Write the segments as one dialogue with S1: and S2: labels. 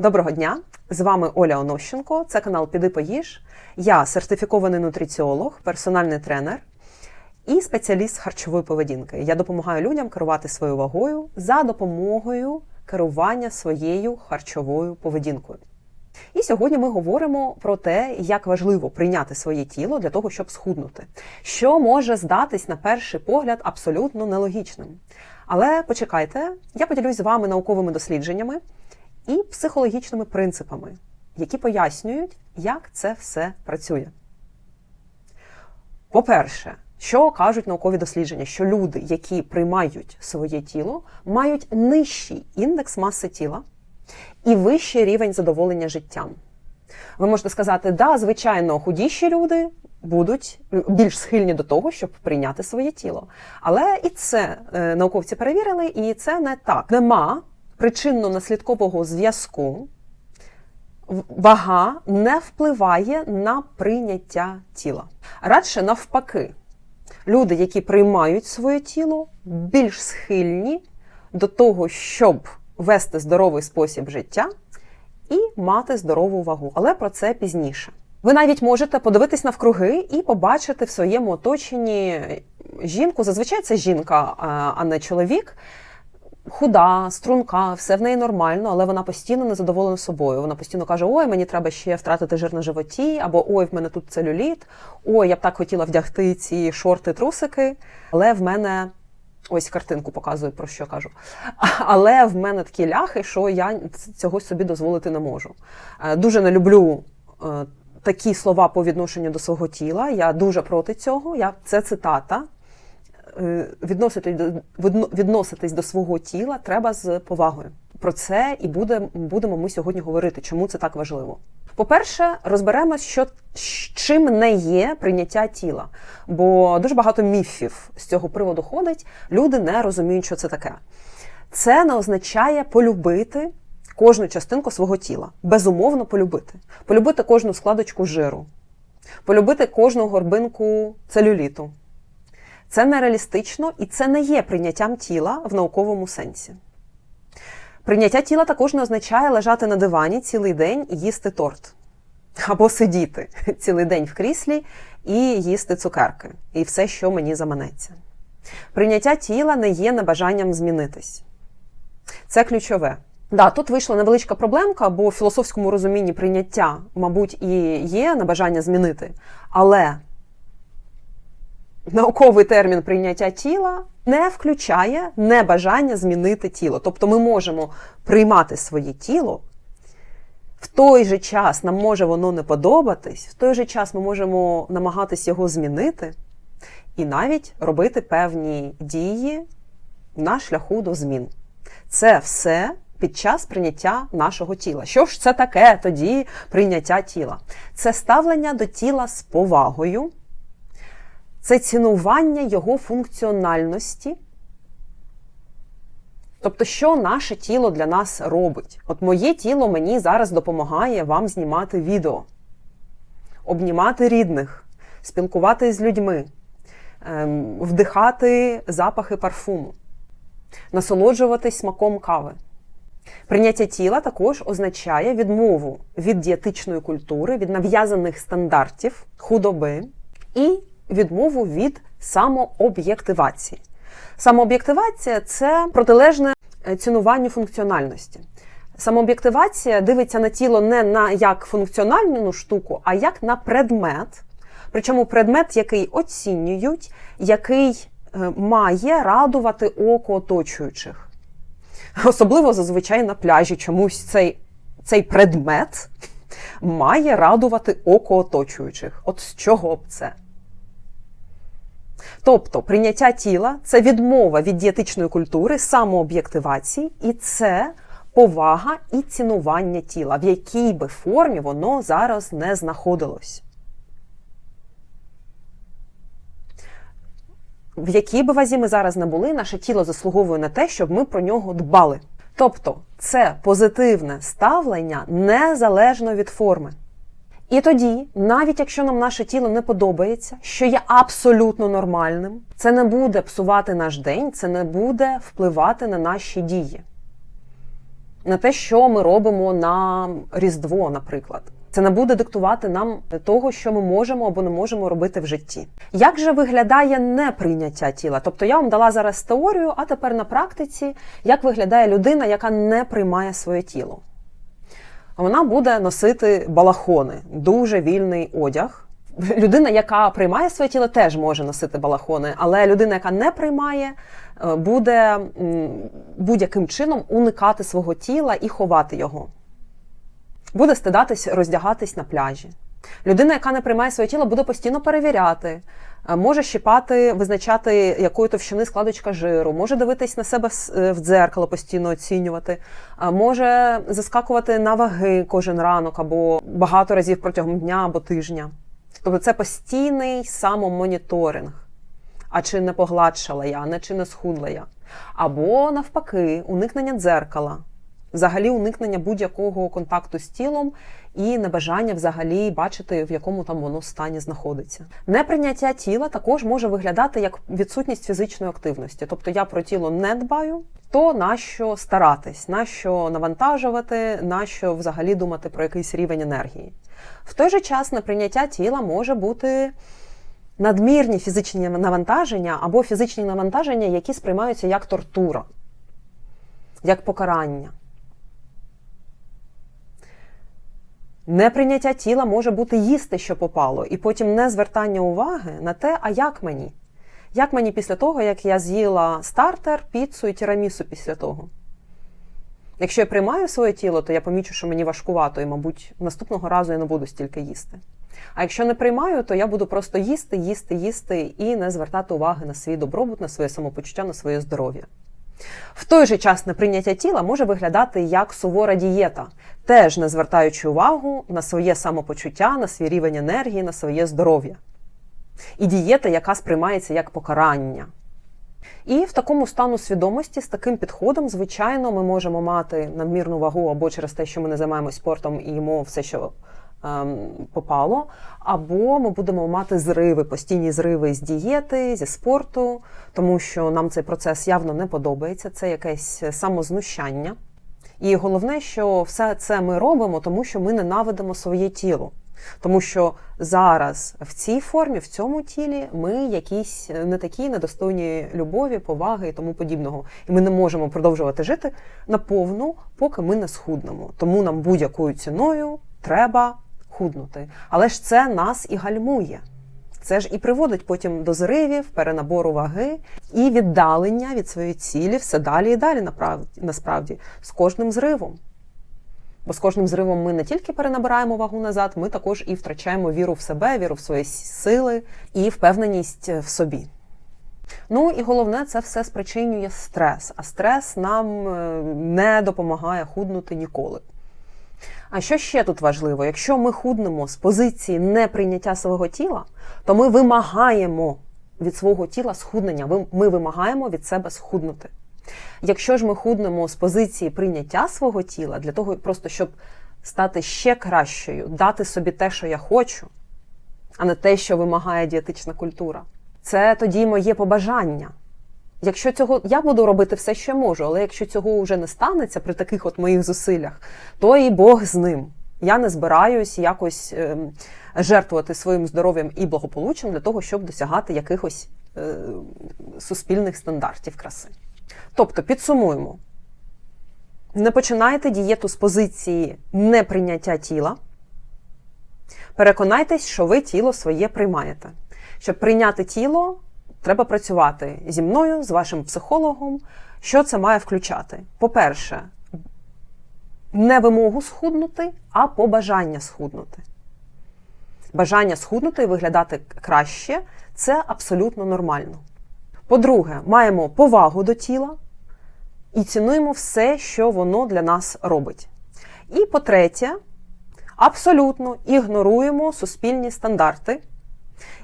S1: Доброго дня! З вами Оля Онощенко. Це канал Піди Поїж. Я сертифікований нутриціолог, персональний тренер і спеціаліст харчової поведінки. Я допомагаю людям керувати своєю вагою за допомогою керування своєю харчовою поведінкою. І сьогодні ми говоримо про те, як важливо прийняти своє тіло для того, щоб схуднути, що може здатись на перший погляд абсолютно нелогічним. Але почекайте, я поділюсь з вами науковими дослідженнями і психологічними принципами, які пояснюють, як це все працює. По-перше, що кажуть наукові дослідження, що люди, які приймають своє тіло, мають нижчий індекс маси тіла і вищий рівень задоволення життям. Ви можете сказати, да, звичайно, худіші люди будуть більш схильні до того, щоб прийняти своє тіло. Але і це е, науковці перевірили, і це не так. Нема причинно-наслідкового зв'язку. Вага не впливає на прийняття тіла. Радше навпаки, люди, які приймають своє тіло, більш схильні до того, щоб вести здоровий спосіб життя і мати здорову вагу. Але про це пізніше. Ви навіть можете подивитись навкруги і побачити в своєму оточенні жінку. Зазвичай це жінка, а не чоловік. Худа, струнка, все в неї нормально, але вона постійно не задоволена собою. Вона постійно каже: Ой, мені треба ще втратити жир на животі, або ой, в мене тут целюліт, ой, я б так хотіла вдягти ці шорти-трусики, але в мене. Ось картинку показую, про що кажу. Але в мене такі ляхи, що я цього собі дозволити не можу. Дуже не люблю такі слова по відношенню до свого тіла. Я дуже проти цього. Я, Це цитата. Відноситись до відноситись до свого тіла треба з повагою. Про це і буде, будемо ми сьогодні говорити, чому це так важливо. По-перше, розберемо, що чим не є прийняття тіла, бо дуже багато міфів з цього приводу ходить. Люди не розуміють, що це таке. Це не означає полюбити кожну частинку свого тіла, безумовно полюбити, полюбити кожну складочку жиру, полюбити кожну горбинку целюліту. Це нереалістично і це не є прийняттям тіла в науковому сенсі. Прийняття тіла також не означає лежати на дивані цілий день і їсти торт. Або сидіти цілий день в кріслі і їсти цукерки, і все, що мені заманеться. Прийняття тіла не є небажанням змінитись. Це ключове. Да, тут вийшла невеличка проблемка, бо в філософському розумінні прийняття, мабуть, і є небажання змінити. Але науковий термін прийняття тіла не включає небажання змінити тіло. Тобто ми можемо приймати своє тіло. В той же час нам може воно не подобатись, в той же час ми можемо намагатись його змінити і навіть робити певні дії на шляху до змін. Це все під час прийняття нашого тіла. Що ж це таке тоді прийняття тіла? Це ставлення до тіла з повагою, це цінування його функціональності. Тобто, що наше тіло для нас робить? От моє тіло мені зараз допомагає вам знімати відео, обнімати рідних, спілкуватися з людьми, ем, вдихати запахи парфуму, насолоджуватись смаком кави. Прийняття тіла також означає відмову від дієтичної культури, від нав'язаних стандартів, худоби і відмову від самооб'єктивації. Самооб'єктивація це протилежне е, цінуванню функціональності. Самооб'єктивація дивиться на тіло не на як функціональну штуку, а як на предмет. Причому предмет, який оцінюють, який е, має радувати око оточуючих. Особливо зазвичай на пляжі чомусь цей, цей предмет має радувати око оточуючих. От з чого б це? Тобто прийняття тіла це відмова від дієтичної культури, самооб'єктивації, і це повага і цінування тіла, в якій би формі воно зараз не знаходилось. В якій би вазі ми зараз не були, наше тіло заслуговує на те, щоб ми про нього дбали. Тобто це позитивне ставлення незалежно від форми. І тоді, навіть якщо нам наше тіло не подобається, що є абсолютно нормальним, це не буде псувати наш день, це не буде впливати на наші дії. на те, що ми робимо на Різдво, наприклад. Це не буде диктувати нам того, що ми можемо або не можемо робити в житті. Як же виглядає неприйняття тіла? Тобто я вам дала зараз теорію, а тепер на практиці, як виглядає людина, яка не приймає своє тіло? Вона буде носити балахони, дуже вільний одяг. Людина, яка приймає своє тіло, теж може носити балахони, але людина, яка не приймає, е, буде будь-яким чином уникати свого тіла і ховати його. Буде стидатись, роздягатись на пляжі. Людина, яка не приймає своє тіло, буде постійно перевіряти, може щипати, визначати, якої товщини складочка жиру, може дивитись на себе е, в дзеркало, постійно оцінювати, може заскакувати на ваги кожен ранок або багато разів протягом дня або тижня. Тобто це постійний самомоніторинг. А чи не погладшала я, не чи не схудла я. Або навпаки, уникнення дзеркала, взагалі уникнення будь-якого контакту з тілом і небажання взагалі бачити, в якому там воно стані знаходиться. Неприйняття тіла також може виглядати як відсутність фізичної активності. Тобто я про тіло не дбаю, то нащо старатись, нащо навантажувати, нащо взагалі думати про якийсь рівень енергії. В той же час неприйняття тіла може бути надмірні фізичні навантаження або фізичні навантаження, які сприймаються як тортура, як покарання. Неприйняття тіла може бути їсти, що попало, і потім не звертання уваги на те, а як мені? Як мені після того, як я з'їла стартер, піцу і тірамісу після того? Якщо я приймаю своє тіло, то я помічу, що мені важкувато, і, мабуть, наступного разу я не буду стільки їсти. А якщо не приймаю, то я буду просто їсти, їсти, їсти і не звертати уваги на свій добробут, на своє самопочуття, на своє здоров'я. В той же час неприйняття тіла може виглядати як сувора дієта, теж не звертаючи увагу на своє самопочуття, на свій рівень енергії, на своє здоров'я. І дієта, яка сприймається як покарання. І в такому стану свідомості, з таким підходом, звичайно, ми можемо мати надмірну вагу або через те, що ми не займаємось спортом і їмо все, що ем, попало, або ми будемо мати зриви, постійні зриви з дієти, зі спорту, тому що нам цей процес явно не подобається, це якесь самознущання. І головне, що все це ми робимо, тому що ми ненавидимо своє тіло. Тому що зараз в цій формі, в цьому тілі, ми якісь не такі недостойні любові, поваги і тому подібного. І ми не можемо продовжувати жити наповну, поки ми не схуднемо. Тому нам будь-якою ціною треба худнути. Але ж це нас і гальмує. Це ж і приводить потім до зривів, перенабору ваги і віддалення від своєї цілі все далі і далі насправді з кожним зривом. Бо з кожним зривом ми не тільки перенабираємо вагу назад, ми також і втрачаємо віру в себе, віру в свої сили і впевненість в собі. Ну і головне, це все спричинює стрес, а стрес нам е, не допомагає худнути ніколи. А що ще тут важливо? Якщо ми худнемо з позиції неприйняття свого тіла, то ми вимагаємо від свого тіла схуднення. Ми вимагаємо від себе схуднути. Якщо ж ми худнемо з позиції прийняття свого тіла, для того просто щоб стати ще кращою, дати собі те, що я хочу, а не те, що вимагає дієтична культура, це тоді моє побажання. Якщо цього я буду робити все, що можу, але якщо цього вже не станеться при таких от моїх зусиллях, то і Бог з ним. Я не збираюсь якось ем, жертвувати своїм здоров'ям і благополуччям для того, щоб досягати якихось е, суспільних стандартів краси. Тобто, підсумуємо: не починайте дієту з позиції неприйняття тіла. Переконайтесь, що ви тіло своє приймаєте. Щоб прийняти тіло, треба працювати зі мною, з вашим психологом. Що це має включати? По-перше, не вимогу схуднути, а побажання схуднути. Бажання схуднути і виглядати краще це абсолютно нормально. По-друге, маємо повагу до тіла і цінуємо все, що воно для нас робить. І по-третє, абсолютно ігноруємо суспільні стандарти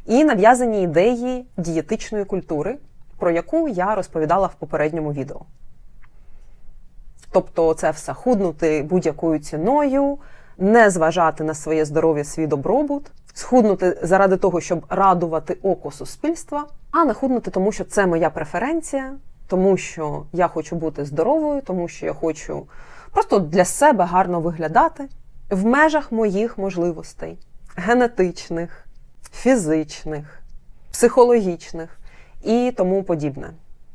S1: і нав'язані ідеї дієтичної культури, про яку я розповідала в попередньому відео. Тобто, це все худнути будь-якою ціною, не зважати на своє здоров'я, свій добробут, схуднути заради того, щоб радувати око суспільства, а не худнути, тому що це моя преференція, тому що я хочу бути здоровою, тому що я хочу просто для себе гарно виглядати в межах моїх можливостей генетичних, фізичних, психологічних і тому подібне.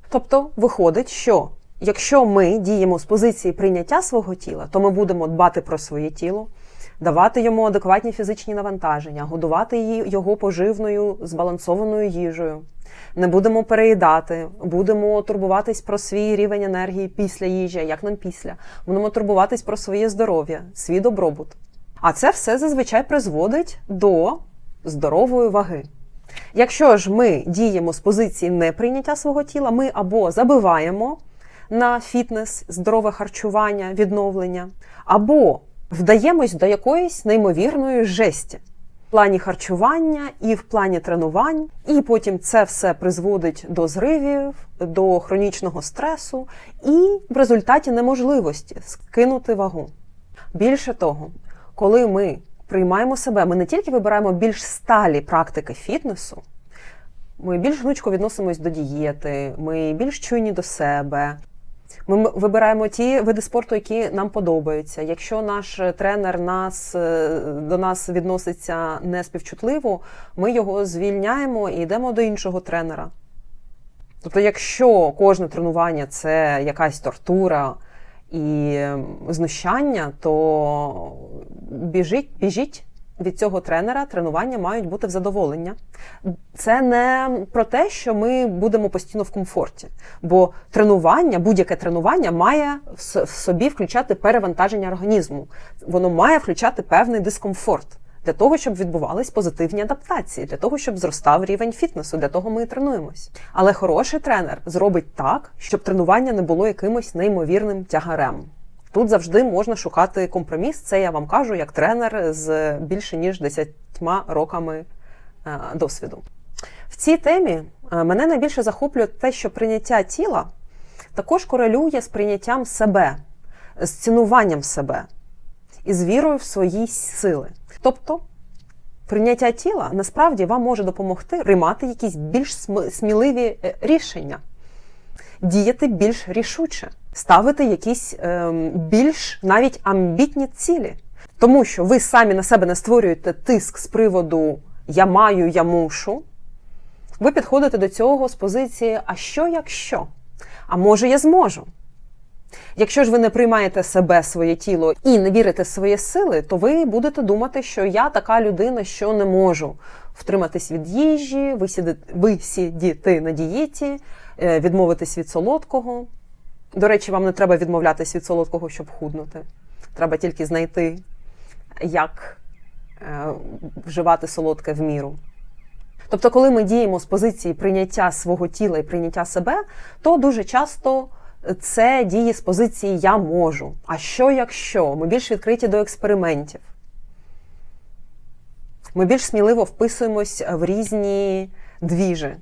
S1: Тобто, виходить, що якщо ми діємо з позиції прийняття свого тіла, то ми будемо дбати про своє тіло, давати йому адекватні фізичні навантаження, годувати його поживною збалансованою їжею. Не будемо переїдати, будемо турбуватись про свій рівень енергії після їжі, як нам після. Будемо турбуватись про своє здоров'я, свій добробут. А це все зазвичай призводить до здорової ваги. Якщо ж ми діємо з позиції неприйняття свого тіла, ми або забиваємо на фітнес, здорове харчування, відновлення, або вдаємось до якоїсь неймовірної жесті в плані харчування і в плані тренувань, і потім це все призводить до зривів, до хронічного стресу і в результаті неможливості скинути вагу. Більше того, коли ми приймаємо себе, ми не тільки вибираємо більш сталі практики фітнесу, ми більш гнучко відносимось до дієти, ми більш чуйні до себе. Ми вибираємо ті види спорту, які нам подобаються. Якщо наш е, тренер нас е, до нас відноситься неспівчутливо, ми його звільняємо і йдемо до іншого тренера. Тобто, якщо кожне тренування це якась тортура і ем, знущання, то біжіть, біжіть від цього тренера, тренування мають бути в задоволення. Це не про те, що ми будемо постійно в комфорті, бо тренування, будь-яке тренування має в собі включати перевантаження організму. Воно має включати певний дискомфорт. Для того, щоб відбувались позитивні адаптації, для того, щоб зростав рівень фітнесу, для того ми і тренуємось. Але хороший тренер зробить так, щоб тренування не було якимось неймовірним тягарем. Тут завжди можна шукати компроміс. Це я вам кажу як тренер з більше ніж 10 роками е, досвіду. В цій темі е, мене найбільше захоплює те, що прийняття тіла також корелює з прийняттям себе, з цінуванням себе і з вірою в свої сили. Тобто, прийняття тіла насправді вам може допомогти приймати якісь більш сміливі е, рішення, діяти більш рішуче, ставити якісь ем, більш навіть амбітні цілі. Тому що ви самі на себе не створюєте тиск з приводу я маю, я мушу. Ви підходите до цього з позиції А що якщо? А може я зможу? Якщо ж ви не приймаєте себе, своє тіло і не вірите в свої сили, то ви будете думати, що я така людина, що не можу втриматись від їжі, висідіти на дієті, е, відмовитись від солодкого. До речі, вам не треба відмовлятись від солодкого, щоб худнути. Треба тільки знайти, як е, вживати солодке в міру. Тобто, коли ми діємо з позиції прийняття свого тіла і прийняття себе, то дуже часто це діє з позиції я можу. А що якщо? Ми більш відкриті до експериментів. Ми більш сміливо вписуємось в різні двіжі.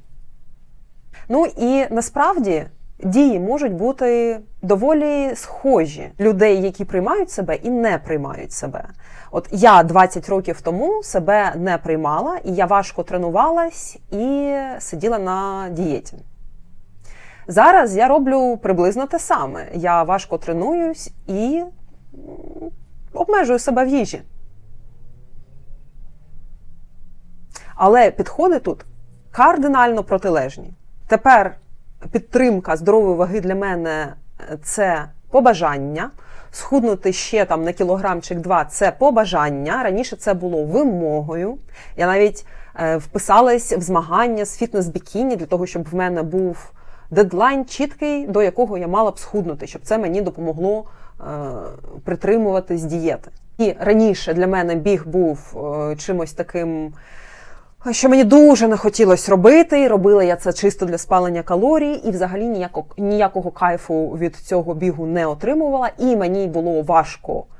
S1: Ну і насправді дії можуть бути доволі схожі людей, які приймають себе і не приймають себе. От я 20 років тому себе не приймала, і я важко тренувалась і сиділа на дієті. Зараз я роблю приблизно те саме. Я важко тренуюсь і обмежую себе в їжі. Але підходи тут кардинально протилежні. Тепер підтримка здорової ваги для мене це побажання. Схуднути ще там на кілограмчик два це побажання. Раніше це було вимогою. Я навіть е, вписалась в змагання з фітнес-бікіні для того, щоб в мене був дедлайн чіткий, до якого я мала б схуднути, щоб це мені допомогло е, притримуватись дієти. І раніше для мене біг був е, чимось таким що мені дуже не хотілося робити. Робила я це чисто для спалення калорій, і взагалі ніякого, ніякого кайфу від цього бігу не отримувала, і мені було важко е,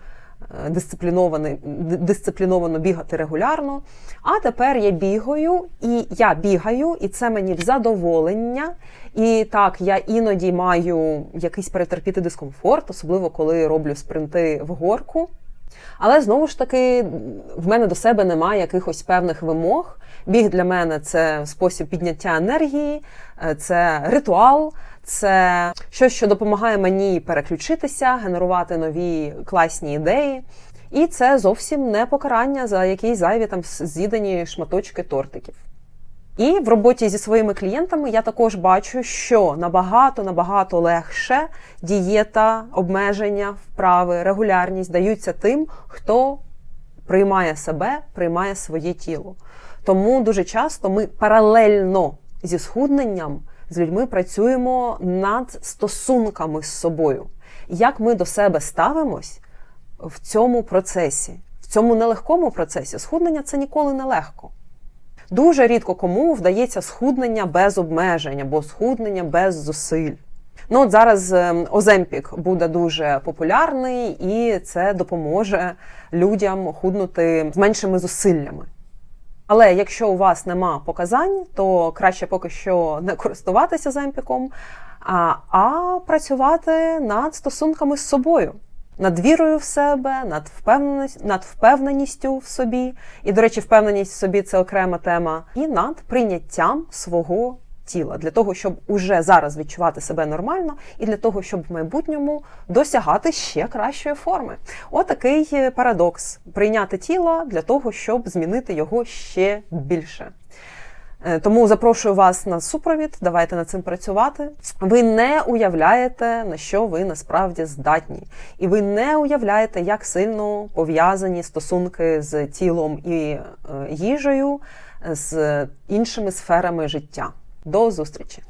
S1: дисципліновано, дисципліновано бігати регулярно. А тепер я бігаю, і я бігаю, і це мені в задоволення. І так, я іноді маю якийсь перетерпіти дискомфорт, особливо коли роблю спринти в горку. Але знову ж таки, в мене до себе немає якихось певних вимог. Біг для мене це спосіб підняття енергії, е, це ритуал, це щось, що допомагає мені переключитися, генерувати нові класні ідеї. І це зовсім не покарання за якісь зайві там з'їдені шматочки тортиків. І в роботі зі своїми клієнтами я також бачу, що набагато набагато легше дієта, обмеження, вправи, регулярність даються тим, хто приймає себе, приймає своє тіло. Тому дуже часто ми паралельно зі схудненням з людьми працюємо над стосунками з собою. Як ми до себе ставимось в цьому процесі, в цьому нелегкому процесі, схуднення це ніколи не легко. Дуже рідко кому вдається схуднення без обмежень або схуднення без зусиль. Ну от зараз ем, Оземпік буде дуже популярний, і це допоможе людям худнути з меншими зусиллями. Але якщо у вас нема показань, то краще поки що не користуватися земпіком, а, а працювати над стосунками з собою, над вірою в себе, над впевненість, над впевненістю в собі. І, до речі, впевненість в собі це окрема тема, і над прийняттям свого тіла для того, щоб уже зараз відчувати себе нормально, і для того, щоб в майбутньому досягати ще кращої форми. Отакий парадокс: прийняти тіло для того, щоб змінити його ще більше. Е, Тому запрошую вас на супровід, давайте над цим працювати. Ви не уявляєте, на що ви насправді здатні, і ви не уявляєте, як сильно пов'язані стосунки з тілом і е, їжею з іншими сферами життя. До зустрічі!